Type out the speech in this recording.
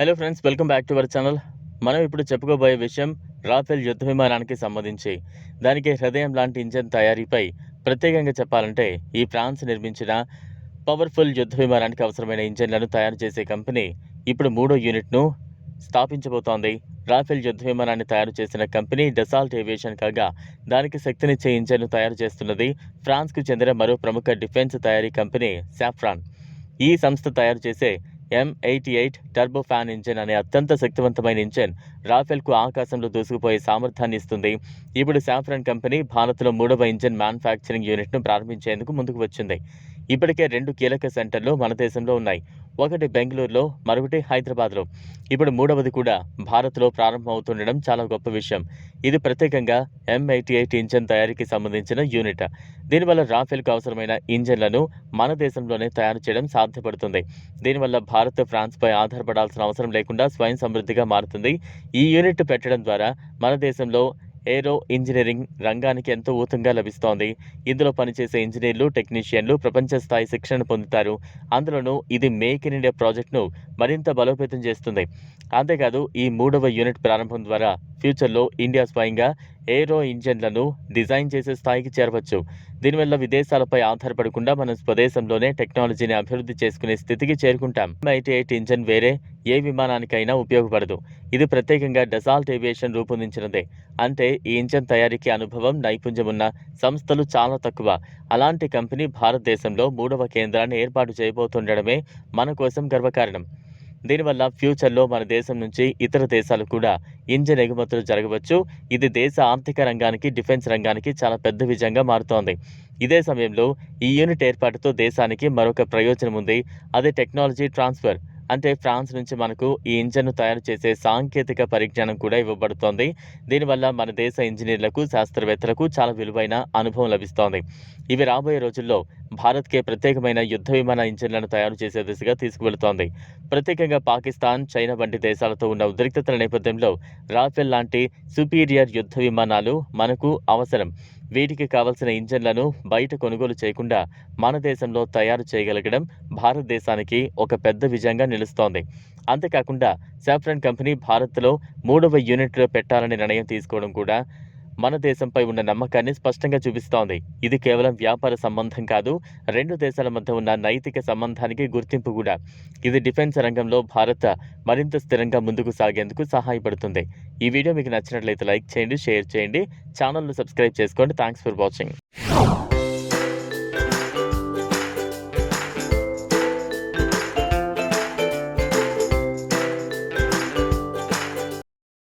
Hello friends welcome back to our channel మనం ఇప్పుడు చెప్పుకోబోయే విషయం రాఫెల్ యుద్ధ విమానానికి సంబంధించి. దానికి హృదయం లాంటి ఇంజన్ తయారీపై ప్రత్యేకంగా చెప్పాలంటే ఈ ఫ్రాన్స్ నిర్మించిన పవర్ఫుల్ యుద్ధ విమానానికి అవసరమైన ఇంజన్లను తయారు చేసే కంపెనీ ఇప్పుడు మూడో యూనిట్ను స్థాపించబోతోంది. రాఫెల్ యుద్ధ విమానాన్ని తయారు చేసిన కంపెనీ డెసాల్ట్ ఏవియేషన్ కాగా దానికి శక్తినిచ్చే ఇంజన్ను తయారు చేస్తున్నది ఫ్రాన్స్కు చెందిన మరో ప్రముఖ డిఫెన్స్ తయారీ కంపెనీ సాఫ్రాన్. ఈ సంస్థ తయారు చేసే M eighty eight turbo fan engine అనే అత్యంత శక్తివంతమైన ఇంజిన్ రాఫెల్కు ఆకాశంలో దూసుకుపోయే సామర్థ్యాన్ని ఇస్తుంది. ఇప్పుడు సాఫ్రాన్ కంపెనీ భారత్లో మూడవ ఇంజిన్ మ్యానుఫ్యాక్చరింగ్ యూనిట్ను ప్రారంభించేందుకు ముందుకు వచ్చింది. ఇప్పటికే రెండు కీలక సెంటర్లు మన దేశంలో ఉన్నాయి. ఒకటి బెంగళూరులో మరొకటి హైదరాబాద్లో. ఇప్పుడు మూడవది కూడా భారత్లో ప్రారంభమవుతుండడం చాలా గొప్ప విషయం. ఇది ప్రత్యేకంగా ఎం ఎయిట్ ఇంజన్ తయారీకి సంబంధించిన యూనిట్. దీనివల్ల రాఫెల్కు అవసరమైన ఇంజన్లను మన దేశంలోనే తయారు చేయడం సాధ్యపడుతుంది. దీనివల్ల భారత్ ఫ్రాన్స్పై ఆధారపడాల్సిన అవసరం లేకుండా స్వయం సమృద్ధిగా మారుతుంది. ఈ యూనిట్ పెట్టడం ద్వారా మన దేశంలో ఏరో ఇంజనీరింగ్ రంగానికి ఎంతో ఊతంగా లభిస్తోంది. ఇందులో పనిచేసే ఇంజనీర్లు టెక్నీషియన్లు ప్రపంచ స్థాయి శిక్షణ పొందుతారు. అందులోనూ ఇది మేక్ ఇన్ ఇండియా ప్రాజెక్టును మరింత బలోపేతం చేస్తుంది. అంతేకాదు ఈ మూడవ యూనిట్ ప్రారంభం ద్వారా ఫ్యూచర్లో ఇండియా స్వయంగా ఏరో ఇంజన్లను డిజైన్ చేసే స్థాయికి చేరవచ్చు. దీనివల్ల విదేశాలపై ఆధారపడకుండా మనం స్వదేశంలోనే టెక్నాలజీని అభివృద్ధి చేసుకునే స్థితికి చేరుకుంటాం. ఎయిటీ ఎయిట్ ఇంజన్ వేరే ఏ విమానానికైనా ఉపయోగపడదు. ఇది ప్రత్యేకంగా డెసాల్ట్ ఏవియేషన్ రూపొందించినదే. అంటే ఈ ఇంజన్ తయారీకి అనుభవం నైపుణ్యం ఉన్న సంస్థలు చాలా తక్కువ. అలాంటి కంపెనీ భారతదేశంలో మూడవ కేంద్రాన్ని ఏర్పాటు చేయబోతుండడమే మన కోసం గర్వకారణం. దీనివల్ల ఫ్యూచర్లో మన దేశం నుంచి ఇతర దేశాలు కూడా ఇంజన్ ఎగుమతులు జరగవచ్చు. ఇది దేశ ఆర్థిక రంగానికి డిఫెన్స్ రంగానికి చాలా పెద్ద విజయంగా మారుతోంది. ఇదే సమయంలో ఈ యూనిట్ ఏర్పాటుతో దేశానికి మరొక ప్రయోజనం ఉంది. అదే టెక్నాలజీ ట్రాన్స్ఫర్. అంటే ఫ్రాన్స్ నుంచి మనకు ఈ ఇంజన్ను తయారు చేసే సాంకేతిక పరిజ్ఞానం కూడా ఇవ్వబడుతోంది. దీనివల్ల మన దేశ ఇంజనీర్లకు శాస్త్రవేత్తలకు చాలా విలువైన అనుభవం లభిస్తోంది. ఇవి రాబోయే రోజుల్లో భారత్కే ప్రత్యేకమైన యుద్ధ విమాన ఇంజన్లను తయారు చేసే దిశగా తీసుకువెళుతోంది. ప్రత్యేకంగా పాకిస్తాన్ చైనా వంటి దేశాలతో ఉన్న ఉద్రిక్తతల నేపథ్యంలో రాఫెల్ లాంటి సుపీరియర్ యుద్ధ విమానాలు మనకు అవసరం. వీటికి కావలసిన ఇంజన్లను బయట కొనుగోలు చేయకుండా మన దేశంలో తయారు చేయగలగడం భారతదేశానికి ఒక పెద్ద విజయంగా నిలుస్తోంది. అంతేకాకుండా సాఫ్రాన్ కంపెనీ భారత్లో మూడవ యూనిట్లో పెట్టాలని నిర్ణయం తీసుకోవడం కూడా మన దేశంపై ఉన్న నమ్మకాన్ని స్పష్టంగా చూపిస్తోంది. ఇది కేవలం వ్యాపార సంబంధం కాదు రెండు దేశాల మధ్య ఉన్న నైతిక సంబంధానికి గుర్తింపు కూడా. ఇది డిఫెన్స్ రంగంలో భారత్ మరింత స్థిరంగా ముందుకు సాగేందుకు సహాయపడుతుంది. ఈ వీడియో మీకు నచ్చినట్లయితే లైక్ చేయండి షేర్ చేయండి. ఛానల్ను సబ్స్క్రైబ్ చేసుకోండి. Thanks for watching.